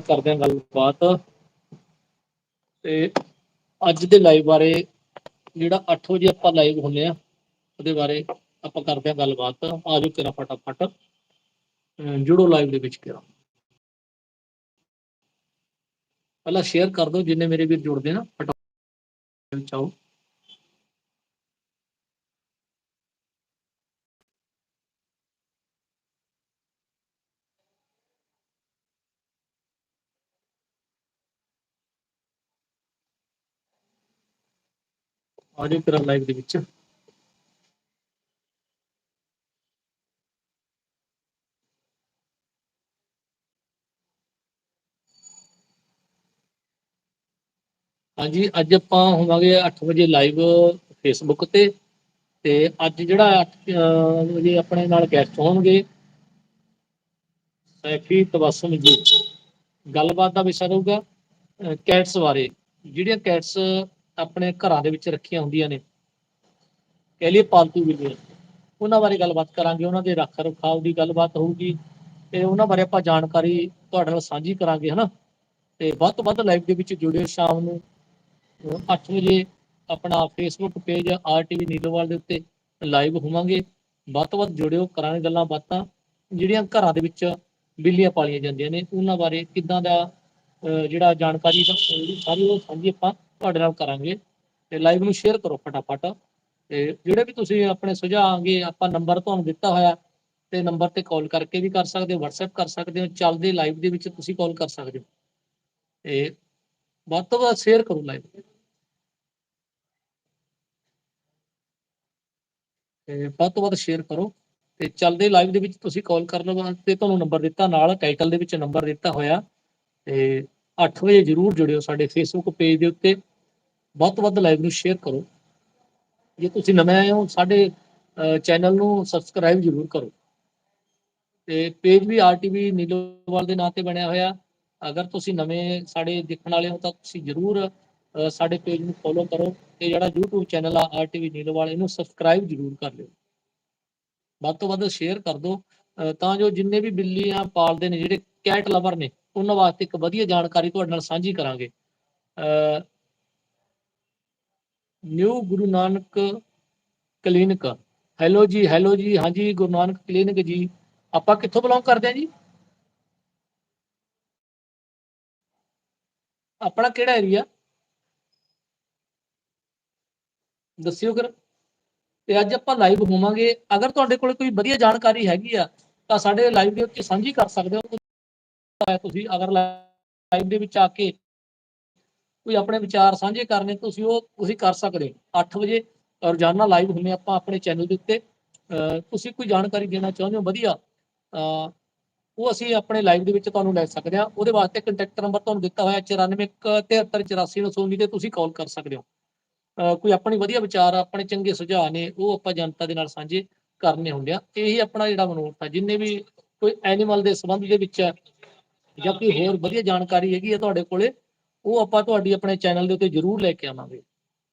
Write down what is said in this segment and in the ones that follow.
ਕਰਦੇ ਹਾਂ ਗੱਲਬਾਤ। ਤੇ ਅੱਜ ਦੇ ਲਾਈਵ ਬਾਰੇ ਜਿਹੜਾ 8 ਵਜੇ ਆਪਾਂ ਲਾਈਵ ਹੁੰਨੇ ਆ ਉਹਦੇ ਬਾਰੇ ਆਪਾਂ ਕਰਦੇ ਹਾਂ ਗੱਲਬਾਤ। ਆਜੋ ਤੇਰਾ ਫਟਾਫਟ। ਜੁੜੋ ਲਾਈਵ ਦੇ ਵਿੱਚ ਕਿਰਾ ਪਹਿਲਾਂ ਸ਼ੇਅਰ ਕਰ ਦਿਓ, ਜਿੰਨੇ ਮੇਰੇ ਵੀਰ ਜੁੜਦੇ ਨਾ ਫਟਾਫਟ। ਵਿੱਚ ਆਓ ਆ ਜਾਓ ਤੇਰਾ ਲਾਈਵ ਦੇ ਵਿੱਚ। ਹਾਂਜੀ, ਅੱਜ ਆਪਾਂ ਹੋਵਾਂਗੇ 8 ਵਜੇ ਲਾਈਵ ਫੇਸਬੁੱਕ ਤੇ ਤੇ ਅੱਜ ਜਿਹੜਾ 8 ਵਜੇ ਆਪਣੇ ਨਾਲ ਗੈਸਟ ਹੋਣਗੇ ਸੈਫੀ ਤਬਸਮ ਜੀ। ਗੱਲਬਾਤ ਦਾ ਵਿਸ਼ਾ ਰਹੂਗਾ ਕੈਟਸ ਬਾਰੇ। ਜਿਹੜੀਆਂ ਕੈਟਸ ਆਪਣੇ ਘਰਾਂ ਦੇ ਵਿੱਚ ਰੱਖੀਆਂ ਹੁੰਦੀਆਂ ਨੇ। ਕਹਿ ਲਈਏ ਪਾਲਤੂ ਬਿੱਲੀਆਂ ਉਹਨਾਂ ਬਾਰੇ ਗੱਲਬਾਤ ਕਰਾਂਗੇ, ਉਹਨਾਂ ਦੇ ਰੱਖ ਰਖਾਵ ਦੀ ਗੱਲਬਾਤ ਹੋਊਗੀ ਤੇ ਉਹਨਾਂ ਬਾਰੇ ਆਪਾਂ ਜਾਣਕਾਰੀ ਤੁਹਾਡੇ ਨਾਲ ਸਾਂਝੀ ਕਰਾਂਗੇ, ਹਨਾ? ਤੇ ਵੱਧ ਤੋਂ ਵੱਧ ਲਾਈਵ ਦੇ ਵਿੱਚ ਜੁੜਿਓ ਸ਼ਾਮ ਨੂੰ। 8 ਵਜੇ ਆਪਣਾ ਫੇਸਬੁੱਕ ਪੇਜ ਆਰਟੀਵੀ ਨੀਲੋਵਾਲ ਦੇ ਉੱਤੇ ਲਾਈਵ ਹੋਵਾਂਗੇ। ਵੱਧ ਤੋਂ ਵੱਧ ਜੁੜਿਓ, ਕਰਾਂਗੇ ਗੱਲਾਂ ਬਾਤਾਂ। ਜਿਹੜੀਆਂ ਘਰਾਂ ਦੇ ਵਿੱਚ ਬਿੱਲੀਆਂ ਪਾਲੀਆਂ ਜਾਂਦੀਆਂ ਨੇ, ਉਹਨਾਂ ਬਾਰੇ ਕਿੱਦਾਂ ਦਾ ਜਿਹੜਾ ਜਾਣਕਾਰੀ ਸਾਰੀ ਉਹ ਸਾਂਝੀ ਆਪਾਂ ਤੁਹਾਡੇ ਨਾਲ ਕਰਾਂਗੇ। ਤੇ ਲਾਈਵ ਨੂੰ ਸ਼ੇਅਰ ਕਰੋ ਫਟਾਫਟ। ਤੇ ਜਿਹੜੇ ਵੀ ਤੁਸੀਂ ਆਪਣੇ ਸੁਝਾਅ ਆਂਗੇ ਆਪਾਂ ਨੰਬਰ ਤੁਹਾਨੂੰ ਦਿੱਤਾ ਹੋਇਆ, ਤੇ ਨੰਬਰ ਤੇ ਕਾਲ ਕਰਕੇ ਵੀ ਕਰ ਸਕਦੇ ਹੋ, WhatsApp ਕਰ ਸਕਦੇ ਹੋ, ਚੱਲਦੇ ਲਾਈਵ ਦੇ ਵਿੱਚ ਤੁਸੀਂ ਕਾਲ ਕਰ ਸਕਦੇ ਹੋ। ਤੇ ਵੱਧ ਤੋਂ ਵੱਧ ਸ਼ੇਅਰ ਕਰੋ ਲਾਈਵ ਤੇ ਵੱਧ ਤੋਂ ਵੱਧ ਸ਼ੇਅਰ ਕਰੋ। ਤੇ ਚੱਲਦੇ ਲਾਈਵ ਦੇ ਵਿੱਚ ਤੁਸੀਂ ਕਾਲ ਕਰਨ ਵਾਸਤੇ ਤੁਹਾਨੂੰ ਨੰਬਰ ਦਿੱਤਾ, ਨਾਲ ਟਾਈਟਲ ਦੇ ਵਿੱਚ ਨੰਬਰ ਦਿੱਤਾ ਹੋਇਆ। ਤੇ 8 ਵਜੇ ਜਰੂਰ ਜੁੜਿਓ ਸਾਡੇ ਫੇਸਬੁੱਕ ਪੇਜ ਦੇ ਉੱਤੇ। ਵੱਧ ਤੋਂ ਵੱਧ ਲਾਈਵ ਨੂੰ ਸ਼ੇਅਰ ਕਰੋ। ਜੇ ਤੁਸੀਂ ਨਵੇਂ ਆਏ ਹੋ, ਸਾਡੇ ਚੈਨਲ ਨੂੰ ਸਬਸਕ੍ਰਾਈਬ ਜਰੂਰ ਕਰੋ। ਤੇ ਪੇਜ ਵੀ ਆਰਟੀਵੀ ਨੀਲੋਵਾਲ ਦੇ ਨਾਂ ਤੇ ਬਣਿਆ ਹੋਇਆ। ਅਗਰ ਤੁਸੀਂ ਨਵੇਂ ਸਾਡੇ ਦੇਖਣ ਵਾਲੇ ਹੋ, ਤਾਂ ਤੁਸੀਂ ਜਰੂਰ ਸਾਡੇ ਪੇਜ ਨੂੰ ਫੋਲੋ ਕਰੋ ਤੇ ਜਿਹੜਾ YouTube ਚੈਨਲ ਆ ਆਰਟੀਵੀ ਨੀਲੋਵਾਲ, ਇਹਨੂੰ ਸਬਸਕ੍ਰਾਈਬ ਜਰੂਰ ਕਰ ਲਿਓ। ਵੱਧ ਤੋਂ ਵੱਧ ਸ਼ੇਅਰ ਕਰ ਦਿਓ। ਤਾਂ ਜੋ ਜਿੰਨੇ ਵੀ ਬਿੱਲੀਆਂ ਪਾਲਦੇ ਨੇ, ਜਿਹੜੇ ਕੈਟ ਲਵਰ ਨੇ ਉਹਨਾਂ ਵਾਸਤੇ ਇੱਕ ਵਧੀਆ ਜਾਣਕਾਰੀ ਤੁਹਾਡੇ ਨਾਲ ਸਾਂਝੀ ਕਰਾਂਗੇ। ਅਹ new Guru Nanak clinic hello ਜੀ ਹੈਲੋ ਜੀ। ਹਾਂਜੀ ਗੁਰੂ ਨਾਨਕ ਕਲੀਨਿਕ ਜੀ। ਆਪਾਂ ਕਿੱਥੋਂ ਬਿਲੋਂਗ ਕਰਦੇ ਹਾਂ ਜੀ? ਆਪਣਾ ਕਿਹੜਾ ਏਰੀਆ ਦੱਸਿਓ ਕਰ ਤੇ ਅੱਜ ਆਪਾਂ ਲਾਈਵ ਹੋਵਾਂਗੇ। ਅਗਰ ਤੁਹਾਡੇ ਕੋਲ ਕੋਈ ਵਧੀਆ ਜਾਣਕਾਰੀ ਹੈਗੀ ਆ, ਤਾਂ ਸਾਡੇ ਲਾਈਵ ਦੇ ਉੱਤੇ ਸਾਂਝੀ ਕਰ ਸਕਦੇ ਹੋ। ਤੁਸੀਂ ਅਗਰ ਲਾਈਵ ਦੇ ਵਿੱਚ ਆ ਕੇ ਕੋਈ ਆਪਣੇ ਵਿਚਾਰ ਸਾਂਝੇ ਕਰਨੇ, ਤੁਸੀਂ ਉਹ, ਤੁਸੀਂ ਕਰ ਸਕਦੇ 8 ਵਜੇ ਰੋਜ਼ਾਨਾ ਲਾਈਵ ਹੁੰਨੇ ਆਪਾਂ ਆਪਣੇ ਚੈਨਲ ਦੇ ਉੱਤੇ। ਤੁਸੀਂ ਕੋਈ ਜਾਣਕਾਰੀ ਦੇਣਾ ਚਾਹੁੰਦੇ ਹੋ, ਵਧੀਆ। ਅਹ ਉਹ ਅਸੀਂ ਆਪਣੇ ਲਾਈਵ ਦੇ ਵਿੱਚ ਤੁਹਾਨੂੰ ਲੈ ਸਕਦੇ ਹਾਂ। ਉਹਦੇ ਵਾਸਤੇ ਕੰਟੈਕਟ ਨੰਬਰ ਤੁਹਾਨੂੰ ਦਿੱਤਾ ਹੋਇਆ 9473844919 ਤੇ ਤੁਸੀਂ ਕਾਲ ਕਰ ਸਕਦੇ ਹੋ। ਅਹ ਕੋਈ ਆਪਣੀ ਵਧੀਆ ਵਿਚਾਰ, ਆਪਣੇ ਚੰਗੇ ਸੁਝਾਅ ਨੇ, ਉਹ ਆਪਾਂ ਜਨਤਾ ਦੇ ਨਾਲ ਸਾਂਝੇ ਕਰਨੇ ਹੁੰਦੇ ਆ। ਇਹੀ ਆਪਣਾ ਜਿਹੜਾ ਮਨੋਰਥ ਆ ਜਿੰਨੇ ਵੀ ਕੋਈ ਐਨੀਮਲ ਦੇ ਸੰਬੰਧ ਦੇ ਵਿੱਚ ਜਾਂ ਕੋਈ ਹੋਰ ਵਧੀਆ ਜਾਣਕਾਰੀ ਹੈਗੀ ਆ ਤੁਹਾਡੇ ਕੋਲੇ ਉਹ ਆਪਾਂ ਤੁਹਾਡੀ ਆਪਣੇ ਚੈਨਲ ਦੇ ਉੱਤੇ ਜ਼ਰੂਰ ਲੈ ਕੇ ਆਵਾਂਗੇ।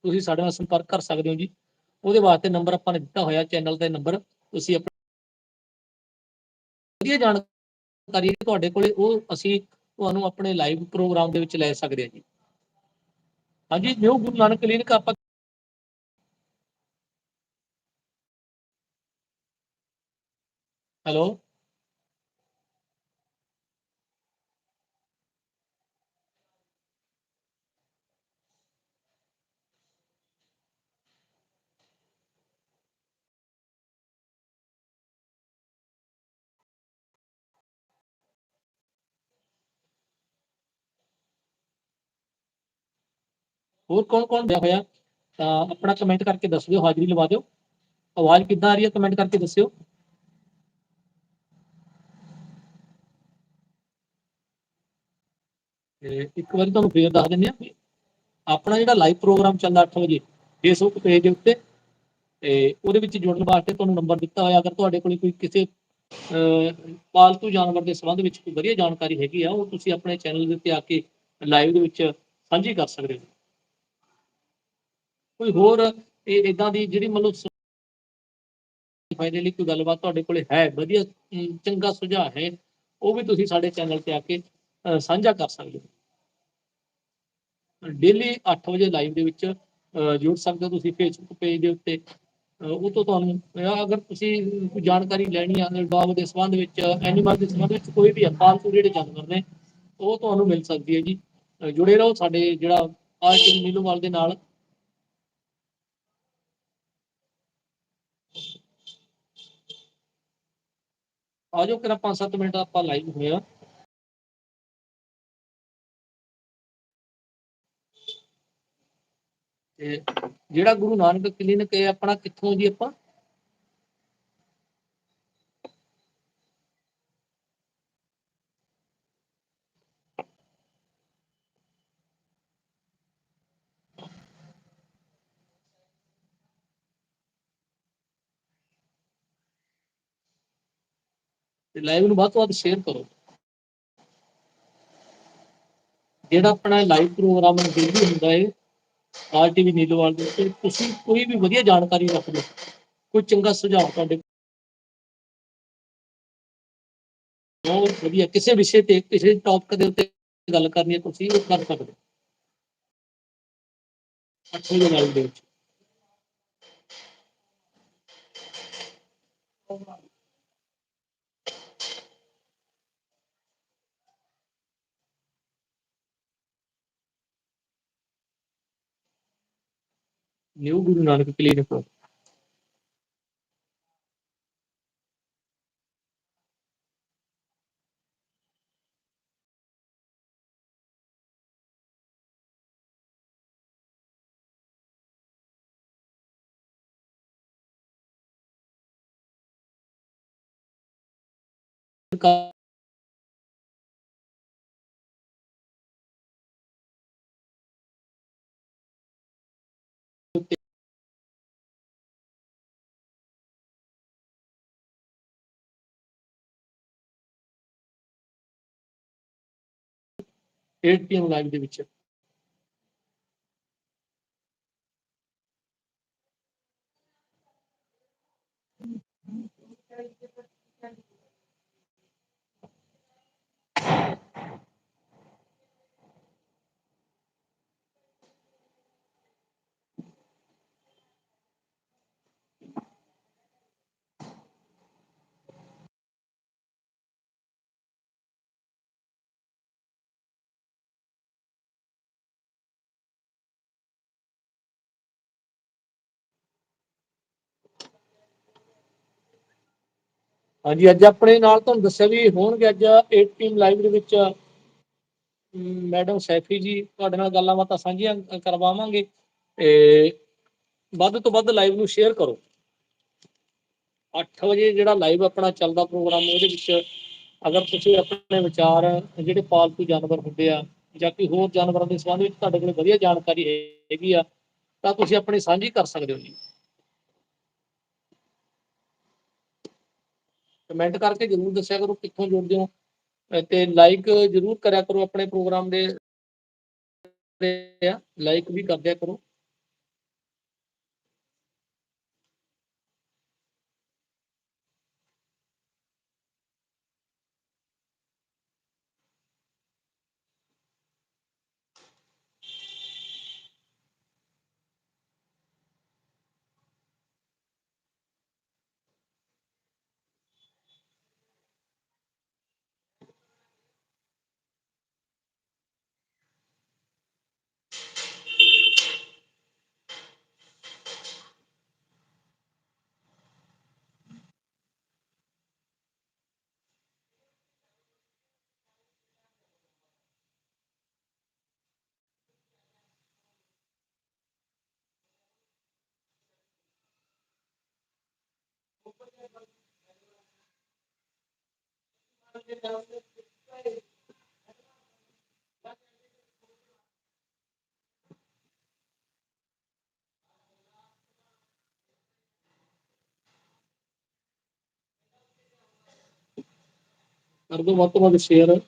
ਤੁਸੀਂ ਸਾਡੇ ਨਾਲ ਸੰਪਰਕ ਕਰ ਸਕਦੇ ਹੋ ਜੀ। ਉਹਦੇ ਵਾਸਤੇ ਨੰਬਰ ਆਪਾਂ ਨੇ ਦਿੱਤਾ ਹੋਇਆ ਚੈਨਲ ਦਾ ਨੰਬਰ। ਤੁਸੀਂ ਆਪਣੀ ਵਧੀਆ ਜਾਣਕਾਰੀ ਹੈ ਤੁਹਾਡੇ ਕੋਲੇ ਉਹ ਅਸੀਂ ਤੁਹਾਨੂੰ ਆਪਣੇ ਲਾਈਵ ਪ੍ਰੋਗਰਾਮ ਦੇ ਵਿੱਚ ਲੈ ਸਕਦੇ ਹਾਂ ਜੀ। ਹਾਂਜੀ ਨਿਊ ਗੁਰੂ ਨਾਨਕ ਕਲੀਨਿਕ ਆਪਾਂ ਹੈਲੋ ਹੋਰ ਕੌਣ ਕੌਣ ਦਿਆ ਹੋਇਆ? ਤਾਂ ਆਪਣਾ ਕਮੈਂਟ ਕਰਕੇ ਦੱਸ ਦਿਓ ਹਾਜ਼ਰੀ ਲਵਾ ਦਿਓ। ਆਵਾਜ਼ ਕਿੱਦਾਂ ਆ ਰਹੀ ਹੈ? ਕਮੈਂਟ ਕਰਕੇ ਦੱਸਿਓ। ਤੇ ਇੱਕ ਵਾਰੀ ਤੁਹਾਨੂੰ ਫੇਰ ਦੱਸ ਦਿੰਦੇ ਆ ਆਪਣਾ ਜਿਹੜਾ ਲਾਈਵ ਪ੍ਰੋਗਰਾਮ ਚੱਲਦਾ 8 ਵਜੇ ਫੇਸਬੁੱਕ ਪੇਜ ਦੇ ਉੱਤੇ, ਤੇ ਉਹਦੇ ਵਿੱਚ ਜੁੜਨ ਵਾਸਤੇ ਤੁਹਾਨੂੰ ਨੰਬਰ ਦਿੱਤਾ ਹੋਇਆ। ਅਗਰ ਤੁਹਾਡੇ ਕੋਲ ਕੋਈ ਕਿਸੇ ਪਾਲਤੂ ਜਾਨਵਰ ਦੇ ਸੰਬੰਧ ਵਿੱਚ ਕੋਈ ਵਧੀਆ ਜਾਣਕਾਰੀ ਹੈਗੀ ਆ, ਉਹ ਤੁਸੀਂ ਆਪਣੇ ਚੈਨਲ ਦੇ ਉੱਤੇ ਆ ਕੇ ਲਾਈਵ ਦੇ ਵਿੱਚ ਸਾਂਝੀ ਕਰ ਸਕਦੇ ਹੋ। ਕੋਈ ਹੋਰ ਇਹ ਇਦਾਂ ਦੀ ਜਿਹੜੀ ਮਤਲਬ ਸ- ਕੋਈ ਗੱਲਬਾਤ ਤੁਹਾਡੇ ਕੋਲੇ ਹੈ? ਵਧੀਆ ਚੰਗਾ ਸੁਝਾਅ ਹੈ। ਉਹ ਵੀ ਤੁਸੀਂ ਸਾਡੇ ਚੈਨਲ ਤੇ ਆ ਕੇ ਸਾਂਝਾ ਕਰ ਸਕਦੇ ਹੋ। ਡੇਲੀ 8 ਵਜੇ ਲਾਈਵ ਦੇ ਵਿੱਚ ਜੁੜ ਸਕਦੇ ਹੋ ਤੁਸੀਂ ਫੇਸਬੁੱਕ ਪੇਜ ਦੇ ਉੱਤੇ। ਉਹ ਤੋਂ ਤੁਹਾਨੂੰ ਅਗਰ ਤੁਸੀਂ ਜਾਣਕਾਰੀ ਲੈਣੀ ਆ ਡੌਗ ਦੇ ਸੰਬੰਧ ਵਿੱਚ ਐਨੀਮਲ ਦੇ ਸੰਬੰਧ ਵਿੱਚ ਕੋਈ ਵੀ ਆ, ਪਾਲਤੂ ਜਿਹੜੇ ਜਾਨਵਰ ਨੇ ਉਹ ਤੁਹਾਨੂੰ ਮਿਲ ਸਕਦੀ ਹੈ ਜੀ। ਜੁੜੇ ਰਹੋ ਸਾਡੇ ਜਿਹੜਾ ਆਰਟੀ ਨੀਲੋਵਾਲ ਦੇ ਨਾਲ। ਆਜੋ ਕਿਰਾ 5-7 ਮਿੰਟ ਆਪਾਂ ਲਾਈਵ ਹੋਇਆ ਤੇ ਜਿਹੜਾ ਗੁਰੂ ਨਾਨਕ ਕਲੀਨਿਕ ਹੈ, ਆਪਣਾ ਕਿੱਥੋਂ ਜੀ ਆਪਾਂ? ਲਾਈਵ ਨੂੰ ਵੱਧ ਤੋਂ ਵੱਧ ਸ਼ੇਅਰ ਕਰੋ। ਜਿਹੜਾ ਆਪਣਾ ਲਾਈਵ ਪ੍ਰੋਗਰਾਮ ਡੇਲੀ ਹੁੰਦਾ ਹੈ ਆਰਟੀਵੀ ਨੀਲੋਵਾਲ ਦੇ ਉੱਤੇ ਤੁਸੀਂ ਕੋਈ ਵੀ ਵਧੀਆ ਜਾਣਕਾਰੀ ਰੱਖਦੇ ਹੋ, ਕੋਈ ਚੰਗਾ ਸੁਝਾਅ ਤੁਹਾਡੇ ਬਹੁਤ ਵਧੀਆ। ਕਿਸੇ ਵਿਸ਼ੇ ਤੇ ਕਿਸੇ ਟੌਪਿਕ ਦੇ ਉੱਤੇ ਗੱਲ ਕਰਨੀ ਹੈ ਤੁਸੀਂ ਉਹ ਕਰ ਸਕਦੇ ਹੋ। ਅੱਠਵੇਂ ਦੇ ਲਾਈਵ ਦੇ ਵਿੱਚ। New Guru Nanak clinic ATM live ਦੇ ਵਿੱਚ ਹਾਂਜੀ, ਅੱਜ ਆਪਣੇ ਨਾਲ ਤੁਹਾਨੂੰ ਦੱਸਿਆ ਵੀ ਹੋਣਗੇ ਅੱਜ 8 ਟੀਮ ਲਾਈਵ ਦੇ ਵਿੱਚ ਮੈਡਮ ਸੈਫੀ ਜੀ, ਤੁਹਾਡੇ ਨਾਲ ਗੱਲਾਂ ਬਾਤਾਂ ਸਾਂਝੀਆਂ ਕਰਵਾਵਾਂਗੇ ਤੇ ਵੱਧ ਤੋਂ ਵੱਧ ਲਾਈਵ ਨੂੰ ਸ਼ੇਅਰ ਕਰੋ। 8 ਵਜੇ ਜਿਹੜਾ ਲਾਈਵ ਆਪਣਾ ਚੱਲਦਾ ਪ੍ਰੋਗਰਾਮ, ਉਹਦੇ ਵਿੱਚ ਅਗਰ ਤੁਸੀਂ ਆਪਣੇ ਵਿਚਾਰ, ਜਿਹੜੇ ਪਾਲਤੂ ਜਾਨਵਰ ਹੁੰਦੇ ਆ, ਜਾਂ ਕੋਈ ਹੋਰ ਜਾਨਵਰਾਂ ਦੇ ਸੰਬੰਧ ਵਿੱਚ ਤੁਹਾਡੇ ਕੋਲ ਵਧੀਆ ਜਾਣਕਾਰੀ ਹੈਗੀ ਆ, ਤਾਂ ਤੁਸੀਂ ਆਪਣੀ ਸਾਂਝੀ ਕਰ ਸਕਦੇ ਹੋ ਜੀ। ਕਮੈਂਟ ਕਰਕੇ ਜਰੂਰ ਦੱਸਿਆ ਕਰੋ ਕਿੱਥੋਂ ਜੁੜਦੇ ਹੋ। ਤੇ ਲਾਈਕ ਜਰੂਰ ਕਰਿਆ ਕਰੋ ਆਪਣੇ ਪ੍ਰੋਗਰਾਮ ਦੇ। ਲਾਈਕ ਵੀ ਕਰਦਿਆ ਕਰੋ। ਕਰ ਦਿਓ ਵੱਧ ਤੋਂ ਵੱਧ ਸ਼ੇਅਰ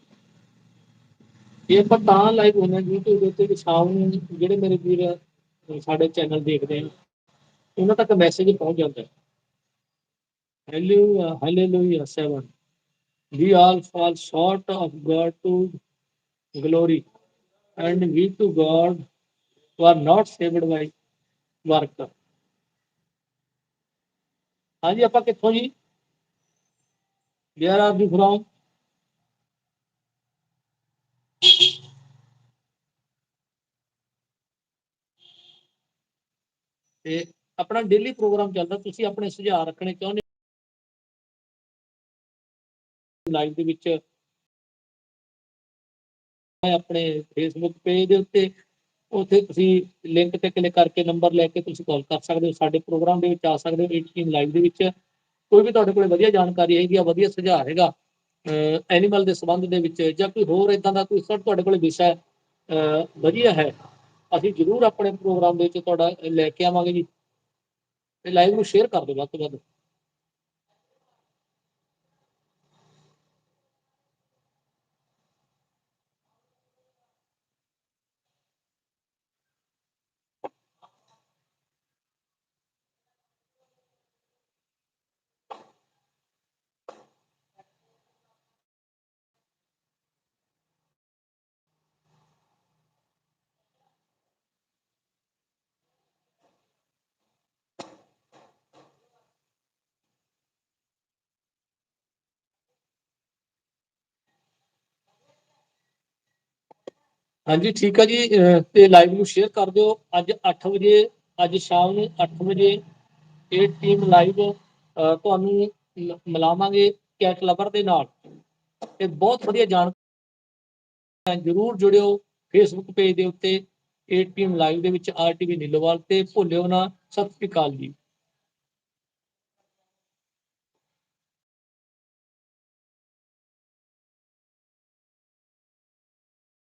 ਇਹ ਆਪਾਂ ਤਾਂ ਲਾਈਵ ਹੋਣਾ YouTube ਦੇ ਉੱਤੇ ਕਿ ਸ਼ਾਮ ਨੂੰ ਜਿਹੜੇ ਮੇਰੇ ਵੀਰ ਅਹ ਸਾਡੇ ਚੈਨਲ ਦੇਖਦੇ ਆ, ਉਹਨਾਂ ਤੱਕ ਮੈਸੇਜ ਪਹੁੰਚ ਜਾਂਦਾ। ਹੈ hallelujah hallelujah 7 we all fall short of god to glory and we to God who are not saved by work ਹਾਂਜੀ ਆਪਾਂ ਕਿੱਥੋਂ ਜੀ where are you from ਤੇ ਆਪਣਾ ਡੇਲੀ ਪ੍ਰੋਗਰਾਮ ਚੱਲਦਾ ਤੁਸੀਂ ਆਪਣੇ ਸੁਝਾਅ ਰੱਖਣੇ ਚਾਹੁੰਦੇ ਲਾਈਵ ਦੇ ਵਿੱਚ ਆਪਣੇ ਫੇਸਬੁੱਕ ਪੇਜ ਦੇ ਉੱਤੇ ਉੱਥੇ ਤੁਸੀਂ ਲਿੰਕ ਤੇ ਕਲਿੱਕ ਕਰਕੇ ਨੰਬਰ ਲੈ ਕੇ ਤੁਸੀਂ ਕਾਲ ਕਰ ਸਕਦੇ ਹੋ ਸਾਡੇ ਪ੍ਰੋਗਰਾਮ ਦੇ ਵਿੱਚ ਆ ਸਕਦੇ ਹੋ 18 ਲਾਈਵ ਦੇ ਵਿੱਚ। ਕੋਈ ਵੀ ਤੁਹਾਡੇ ਕੋਲ ਵਧੀਆ ਜਾਣਕਾਰੀ ਹੈਗੀ ਆ ਵਧੀਆ ਸੁਝਾਅ ਹੈਗਾ ਐਨੀਮਲ ਦੇ ਸੰਬੰਧ ਦੇ ਵਿੱਚ ਜਾਂ ਕੋਈ ਹੋਰ ਇਦਾਂ ਦਾ ਕੋਈ ਸਰ ਤੁਹਾਡੇ ਕੋਲ ਵਿਸ਼ਾ ਅਹ, ਵਧੀਆ ਹੈ ਅਸੀਂ ਜ਼ਰੂਰ ਆਪਣੇ ਪ੍ਰੋਗਰਾਮ ਦੇ ਵਿੱਚ ਤੁਹਾਡਾ ਲੈ ਕੇ ਆਵਾਂਗੇ ਜੀ। ਤੇ ਲਾਈਵ ਨੂੰ ਸ਼ੇਅਰ ਕਰ ਦਿਓ ਵੱਧ ਤੋਂ ਵੱਧ। ਹਾਂਜੀ ਠੀਕ ਆ ਜੀ। ਅਹ, ਤੇ ਲਾਈਵ ਨੂੰ ਸ਼ੇਅਰ ਕਰ ਦਿਓ। ਅੱਜ 8 ਵਜੇ ਅੱਜ ਸ਼ਾਮ ਨੂੰ 8 ਵਜੇ ਇਹ ਟੀਮ ਲਾਈਵ ਤੁਹਾਨੂੰ ਮਿਲਾਵਾਂਗੇ ਕੈਟ ਲਵਰ ਦੇ ਨਾਲ। ਤੇ ਬਹੁਤ ਵਧੀਆ ਜਾਣਕਾਰੀ ਜਰੂਰ ਜੁੜਿਓ ਫੇਸਬੁੱਕ ਪੇਜ ਦੇ ਉੱਤੇ। ਇਹ ਟੀਮ ਲਾਈਵ ਦੇ ਵਿੱਚ ਆਰਟੀਵੀ ਨੀਲੋਵਾਲ ਤੇ ਭੁੱਲਿਓ ਨਾ। ਸਤਿ ਸ਼੍ਰੀ ਅਕਾਲ ਜੀ।